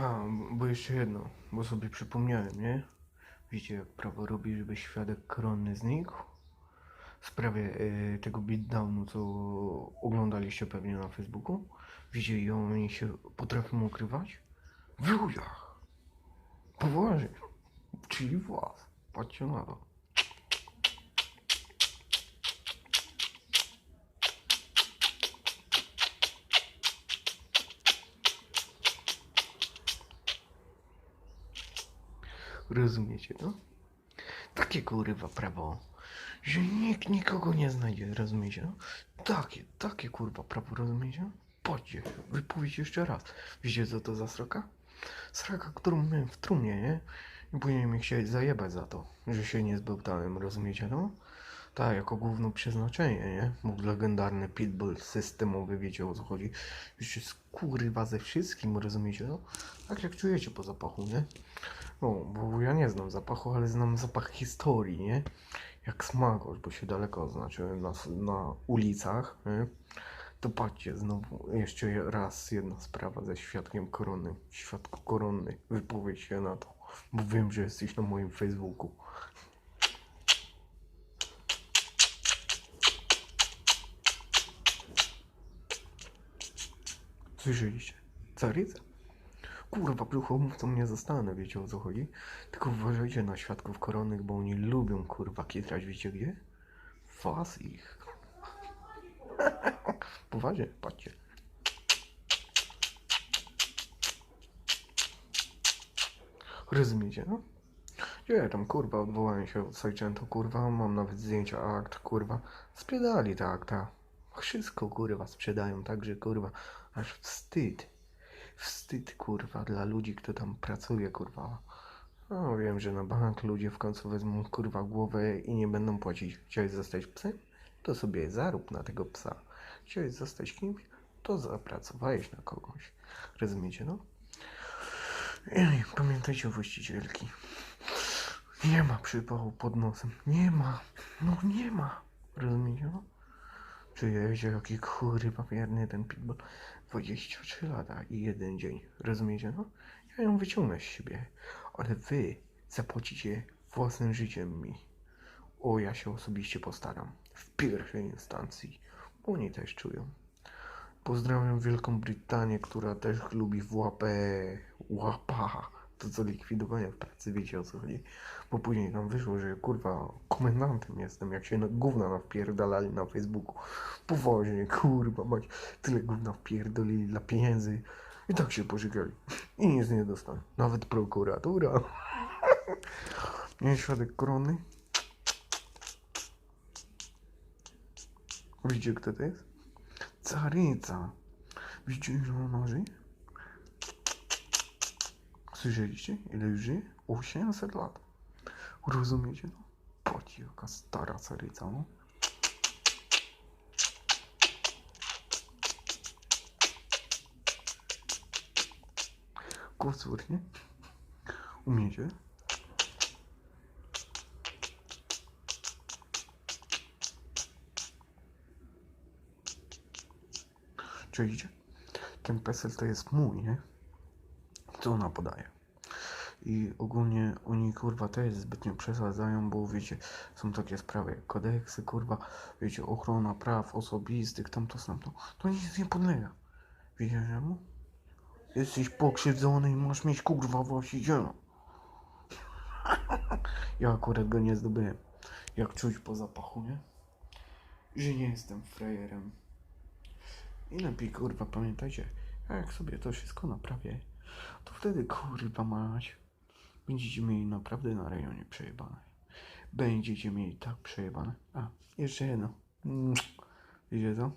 A, bo jeszcze jedno, bo sobie przypomniałem, nie? Wiecie, jak prawo robi, żeby świadek koronny znikł? W sprawie y, tego beatdownu, co oglądaliście pewnie na Facebooku. Wiecie, i oni się potrafią ukrywać? W ludziach! Poważnie! Czyli was. Patrzcie na to. Rozumiecie, no? Takie kurwa prawo, że nikt nikogo nie znajdzie, rozumiecie, no? Takie, takie kurwa prawo, rozumiecie? Patrzcie, wypowiedź jeszcze raz. Wiecie co to za sroka? Sraka, którą miałem w trumnie, nie? I później mi chcieli zajebać za to, że się nie zbełtałem, rozumiecie, no? Tak, jako główne przeznaczenie, nie? Mógł legendarny pitbull systemowy, wiecie o co chodzi. Już jest kurwa ze wszystkim, rozumiecie, no? Tak jak czujecie po zapachu, nie? No, bo ja nie znam zapachu, ale znam zapach historii, nie? Jak smakosz, bo się daleko oznaczyłem na, na ulicach, nie? To patrzcie, znowu jeszcze raz jedna sprawa ze świadkiem korony. Świadku koronny, wypowiedź się na to, bo wiem, że jesteś na moim Facebooku. Słyszeliście? Caryca? Kurwa, brzuchomówcą nie zostanę, wiecie o co chodzi? Tylko uważajcie na świadków koronnych, bo oni lubią kurwa kitrać, wiecie gdzie? Was ich. Poważnie, patrzcie. Rozumiecie, no? Ja tam kurwa odwołałem się od Sajczętu, kurwa, mam nawet zdjęcia akt, kurwa. Sprzedali te akta. Wszystko kurwa sprzedają, także kurwa, aż wstyd. Wstyd kurwa dla ludzi, kto tam pracuje, kurwa. No wiem, że na bank ludzie w końcu wezmą kurwa głowę i nie będą płacić. Chciałeś zostać psem? To sobie zarób na tego psa. Chciałeś zostać kimś? To zapracowałeś na kogoś. Rozumiecie, no? Ej, pamiętajcie o właścicielki. Nie ma przypału pod nosem. Nie ma. No nie ma. Rozumiecie, no? Czujecie, jaki kurwa wierny ten pitbull. 23 lata i jeden dzień. Rozumiecie, no? Ja ją wyciągnę z siebie. Ale wy zapłacicie własnym życiem mi. O, ja się osobiście postaram. W pierwszej instancji. Oni też czują. Pozdrawiam Wielką Brytanię, która też lubi w łapę łapa. To co likwidowania w pracy, wiecie o co chodzi. Bo później tam wyszło, że kurwa komendantem jestem, jak się na gówna nawpierdalali na Facebooku. Poważnie, kurwa, mać tyle gówna wpierdolili dla pieniędzy. I tak się pożegali. I nic nie dostanę. Nawet prokuratura. Nie świadek korony. Widzicie kto to jest? Caryca. Widzicie ile ona żyje? Słyszeliście? Ile już żyje? 800 lat. Rozumiecie? No? Jaka stara caryca, no. Kocur, nie? Umiecie? Czujecie? Ten PESEL to jest mój, nie? Co ona podaje? I ogólnie oni kurwa też zbytnio przesadzają, bo wiecie, są takie sprawy jak kodeksy, kurwa, wiecie, ochrona praw osobistych, tamto, tamto. To nic nie podlega. Wiecie czemu? Jesteś pokrzywdzony i masz mieć kurwa właściciela. Ja akurat go nie zdobyłem. Jak czuć po zapachu, nie? Że nie jestem frajerem. I lepiej kurwa pamiętajcie, jak sobie to wszystko naprawię, wtedy kurwa mać będziecie mieli naprawdę na rejonie przejebane. Będziecie mieli tak przejebane. A, jeszcze jedno. Wiecie co?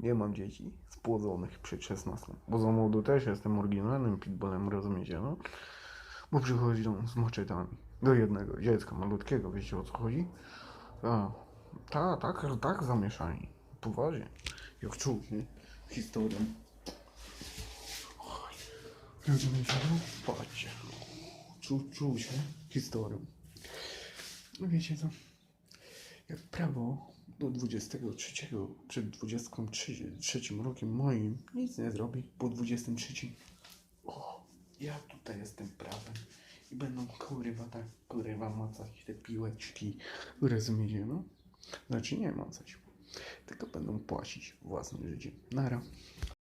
Nie mam dzieci spłodzonych przed 16. Bo za młodu też jestem oryginalnym pitbullem, rozumiecie, no? Bo przychodzą z maczetami. Do jednego dziecka malutkiego, wiecie o co chodzi? A, ta, tak, tak zamieszani. Poważnie. Jak czuł, nie? Historią. Rozumiecie? Patrzcie. Czuł się historią. No wiecie co? Jak prawo do 23 przed 23 rokiem moim nic nie zrobi po 23. O, Ja tutaj jestem prawem. I będą kurwa tak, kurwa macać te piłeczki. Rozumiecie, no? Znaczy nie macać. Tylko będą płacić własnym życiem. Nara.